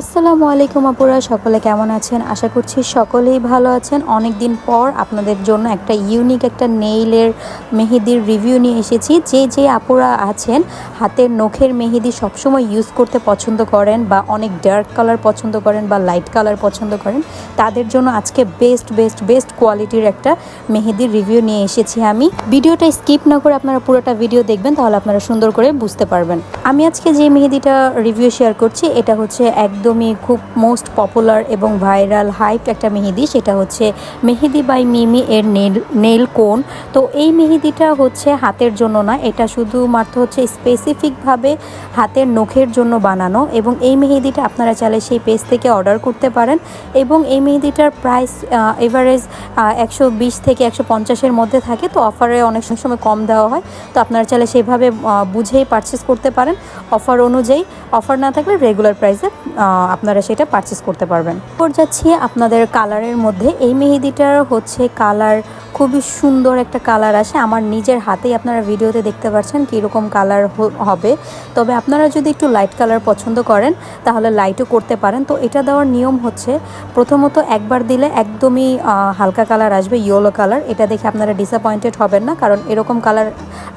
আসসালামু আলাইকুম আপুরা, সকলে কেমন আছেন? আশা করছি সকলেই ভালো আছেন। অনেক দিন পর আপনাদের জন্য একটা ইউনিক একটা নেইলের মেহেদির রিভিউ নিয়ে এসেছি। যে যে আপুরা আছেন হাতের নখের মেহেদি সবসময় ইউজ করতে পছন্দ করেন বা অনেক ডার্ক কালার পছন্দ করেন বা লাইট কালার পছন্দ করেন, তাদের জন্য আজকে বেস্ট বেস্ট বেস্ট কোয়ালিটির একটা মেহেদির রিভিউ নিয়ে এসেছি আমি। ভিডিওটা স্কিপ না করে আপনারা পুরোটা ভিডিও দেখবেন, তাহলে আপনারা সুন্দর করে বুঝতে পারবেন। আমি আজকে যে মেহেদিটা রিভিউ শেয়ার করছি, এটা হচ্ছে একদমই খুব মোস্ট পপুলার এবং ভাইরাল হাইপ একটা মেহেদি সেটা হচ্ছে মেহেদি বাই মিমি এর নেল নেল কোন তো এই মেহেদিটা হচ্ছে হাতের জন্য না এটা শুধুমাত্র হচ্ছে স্পেসিফিকভাবে হাতের নখের জন্য বানানো এবং এই মেহেদিটা আপনারা চাইলে সেই পেজ থেকে অর্ডার করতে পারেন এবং এই মেহেদিটার প্রাইস এভারেজ একশো বিশ থেকে একশো পঞ্চাশের মধ্যে থাকে তো অফারে অনেক সময় কম দেওয়া হয়। তো আপনারা চাইলে আহ, বুঝেই পারচেস করতে পারেন। অফার অনুযায়ী অফার না থাকলে রেগুলার প্রাইসে আপনারা সেটা পারচেস করতে পারবেন। পর যাচ্ছি আপনাদের কালারের মধ্যে। এই মেহেদিটার হচ্ছে কালার খুবই সুন্দর একটা কালার আসে। আমার নিজের হাতেই আপনারা ভিডিওতে দেখতে পাচ্ছেন কীরকম কালার হবে। তবে আপনারা যদি একটু লাইট কালার পছন্দ করেন, তাহলে লাইটও করতে পারেন। তো এটা দেওয়ার নিয়ম হচ্ছে, প্রথমত একবার দিলে একদমই হালকা কালার আসবে ইয়েলো কালার এটা দেখে আপনারা ডিসঅ্যাপয়েন্টেড হবেন না, কারণ এরকম কালার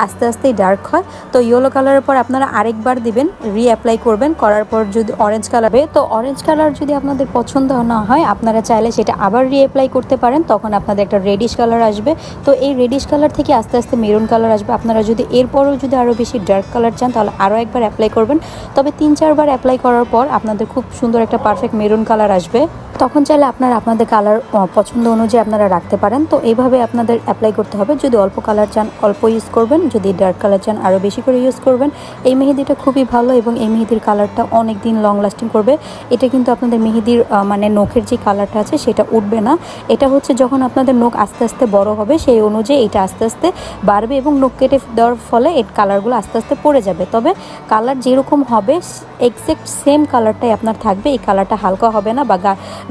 আস্তে আস্তেই ডার্ক হয়। তো ইয়েলো কালারের পর আপনারা আরেকবার দিবেন রিঅ্যাপ্লাই করবেন। করার পর যদি অরেঞ্জ কালার হবে, তো অরেঞ্জ কালার যদি আপনাদের পছন্দ না হয়, আপনারা চাইলে সেটা আবার রিঅ্যাপ্লাই করতে পারেন। তখন আপনাদের একটা রেডিশ কালার আসবে। তো এই রেডিশ কালার থেকে আস্তে আস্তে মেরুন কালার আসবে। আপনারা যদি এরপরও যদি আরও বেশি ডার্ক কালার চান, তাহলে আরও একবার অ্যাপ্লাই করবেন। তবে তিন, চারবার অ্যাপ্লাই করার পর আপনাদের খুব সুন্দর একটা পারফেক্ট মেরুন কালার আসবে। তখন চাইলে আপনারা আপনাদের কালার পছন্দ অনুযায়ী আপনারা রাখতে পারেন। তো এইভাবে আপনাদের অ্যাপ্লাই করতে হবে। যদি অল্প কালার চান, অল্প ইউজ করবেন। যদি ডার্ক কালার চান, আরও বেশি করে ইউজ করবেন। এই মেহেদিটা খুবই ভালো এবং এই মেহেদির কালারটা অনেক দিন লং লাস্টিং করবে। এটা কিন্তু আপনাদের মেহেদির মানে নখের যে কালারটা আছে, সেটা উঠবে না। এটা হচ্ছে যখন আপনাদের নখ আস্তে আস্তে বড় হবে, সেই অনুযায়ী এটা আস্তে আস্তে বাড়বে এবং নখ কেটে দেওয়ার ফলে এর কালারগুলো আস্তে আস্তে পড়ে যাবে। তবে কালার যেরকম হবে এক্সাক্ট সেম কালারটাই আপনার থাকবে। এই কালারটা হালকা হবে না বা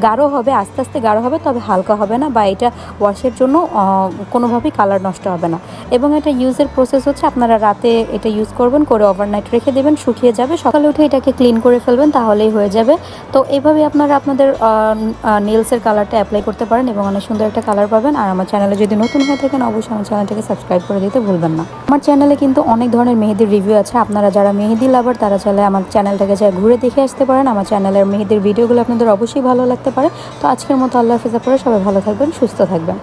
গাঢ় হবে, আস্তে আস্তে গাঢ় হবে, তবে হালকা হবে না বা এটা ওয়াশের জন্য কোনোভাবেই কালার নষ্ট হবে না। এবং এটা ইউজের প্রসেস হচ্ছে আপনারা রাতে এটা ইউজ করবেন, করে ওভারনাইট রেখে দেবেন, শুকিয়ে যাবে। সকালে উঠে এটাকে ক্লিন করে ফেলবেন, তাহলেই হয়ে যাবে। তো এইভাবে আপনারা আপনাদের নেলসের কালারটা অ্যাপ্লাই করতে পারেন এবং অনেক সুন্দর একটা কালার পাবেন। আর আমার চ্যানেলে যদি নতুন হয়ে থাকেন, অবশ্যই আমার চ্যানেলটাকে সাবস্ক্রাইব করে দিতে ভুলবেন না। আমার চ্যানেলে কিন্তু অনেক ধরনের মেহেদির রিভিউ আছে। আপনারা যারা মেহেদি লাভার তারা চাইলে আমার চ্যানেলটাকে চাই ঘুরে দেখে আসতে পারেন। আমার চ্যানেলের মেহেদির ভিডিওগুলো আপনাদের অবশ্যই ভালো লাগতে পারে। তো আজকের মতো আল্লাহ হাফিজ, আপনারা সবাই ভালো থাকবেন, সুস্থ থাকবেন।